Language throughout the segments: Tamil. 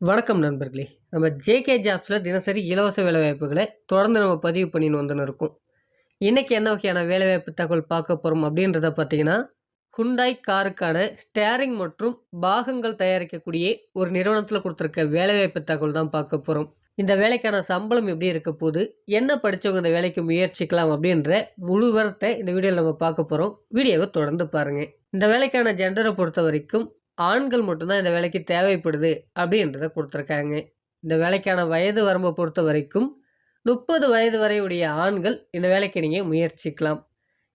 வணக்கம் நண்பர்களே. நம்ம ஜேகே ஜாப்ஸில் தினசரி இலவச வேலைவாய்ப்புகளை தொடர்ந்து நம்ம பதிவு பண்ணின்னு வந்துன்னு இருக்கோம். இன்றைக்கி என்ன வகையான வேலைவாய்ப்பு தகவல் பார்க்க போகிறோம் அப்படின்றத பார்த்தீங்கன்னா ஹுண்டாய் காருக்கான ஸ்டேரிங் மற்றும் பாகங்கள் தயாரிக்கக்கூடிய ஒரு நிறுவனத்தில் கொடுத்துருக்க வேலைவாய்ப்பு தகவல் தான் பார்க்க போகிறோம் இந்த வேலைக்கான சம்பளம் எப்படி இருக்க போது என்ன படித்தவங்க இந்த வேலைக்கு முயற்சிக்கலாம் அப்படின்ற முழு வரத்தை இந்த வீடியோவில் நம்ம பார்க்க போகிறோம் வீடியோவை தொடர்ந்து பாருங்கள் இந்த வேலைக்கான ஜெண்டரை பொறுத்த வரைக்கும் ஆண்கள் மட்டும்தான் இந்த வேலைக்கு தேவைப்படுது அப்படின்றத கொடுத்துருக்காங்க. இந்த வேலைக்கான வயது வரம்பை பொறுத்த வரைக்கும் முப்பது வயது வரையுடைய ஆண்கள் இந்த வேலைக்கு நீங்கள் முயற்சிக்கலாம்.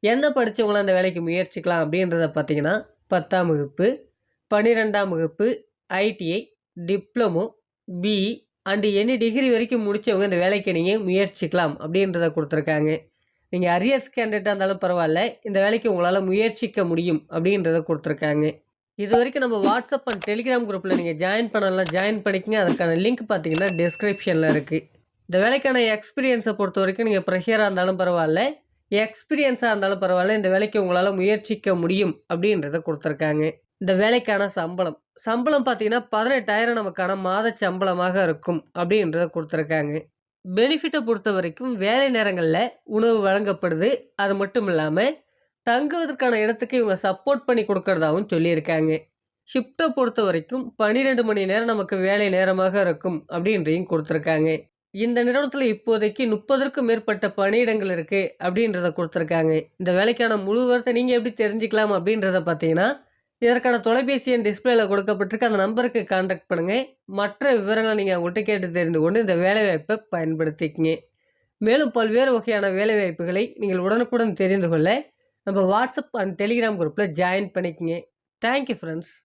என்ன படித்தவங்களாம் இந்த வேலைக்கு முயற்சிக்கலாம் அப்படின்றத பார்த்தீங்கன்னா பத்தாம் வகுப்பு பன்னிரெண்டாம் வகுப்பு ITI diploma BE and any degree வரைக்கும் முடித்தவங்க இந்த வேலைக்கு நீங்கள் முயற்சிக்கலாம் அப்படின்றத கொடுத்துருக்காங்க. நீங்கள் அரியர்ஸ் கேண்டிடேட்டாக இருந்தாலும் பரவாயில்ல இந்த வேலைக்கு உங்களால் முயற்சிக்க முடியும் அப்படின்றத கொடுத்துருக்காங்க. இது வரைக்கும் நம்ம வாட்ஸ்அப் அண்ட் டெலிகிராம் குரூப்பில் நீங்கள் ஜாயின் பண்ணலாம். ஜாயின் பண்ணிக்கங்க. அதுக்கான லிங்க் பார்த்தீங்கன்னா டிஸ்கிரிப்ஷனில் இருக்குது இந்த வேலைக்கான எக்ஸ்பீரியன்ஸை பொறுத்த வரைக்கும் நீங்கள் ப்ரெஷராக இருந்தாலும் பரவாயில்ல. எக்ஸ்பீரியன்ஸாக இருந்தாலும் பரவாயில்ல. இந்த வேலைக்கு உங்களால் முயற்சிக்க முடியும் அப்படின்றத கொடுத்துருக்காங்க. இந்த வேலைக்கான சம்பளம். சம்பளம் பார்த்தீங்கன்னா பதினெட்டாயிரம் நமக்கான மாத சம்பளமாக இருக்கும் அப்படின்றத கொடுத்துருக்காங்க. பெனிஃபிட்டை பொறுத்த வரைக்கும் வேலை நேரங்களில் உணவு வழங்கப்படுது. அது மட்டும் இல்லாமல் தங்குவதற்கான இடத்துக்கு இவங்க சப்போர்ட் பண்ணி கொடுக்கறதாகவும் சொல்லியிருக்காங்க. ஷிஃப்ட்டை பொறுத்த வரைக்கும் பன்னிரெண்டு மணி நேரம் நமக்கு வேலை நேரமாக இருக்கும் அப்படின்றையும் கொடுத்துருக்காங்க. இந்த நிறுவனத்தில் இப்போதைக்கு முப்பதற்கும் மேற்பட்ட பணியிடங்கள் இருக்குது அப்படின்றத கொடுத்துருக்காங்க. இந்த வேலைக்கான முழு வார்த்தை நீங்கள் எப்படி தெரிஞ்சுக்கலாம் அப்படின்றத பார்த்தீங்கன்னா இதற்கான தொலைபேசி எண் டிஸ்பிளேல கொடுக்கப்பட்டிருக்கு. அந்த நம்பருக்கு கான்டாக்ட் பண்ணுங்கள் மற்ற விவரங்களை நீங்கள் அவங்கள்ட்ட கேட்டு தெரிந்து கொண்டு இந்த வேலைவாய்ப்பை பயன்படுத்திக்கங்க. மேலும் பல்வேறு வகையான வேலைவாய்ப்புகளை நீங்கள் உடனுக்குடன் தெரிந்து கொள்ள நம்ம வாட்ஸ்அப் அண்ட் டெலிகிராம் குரூப்பில் ஜாயின் பண்ணிக்கங்க. Thank you friends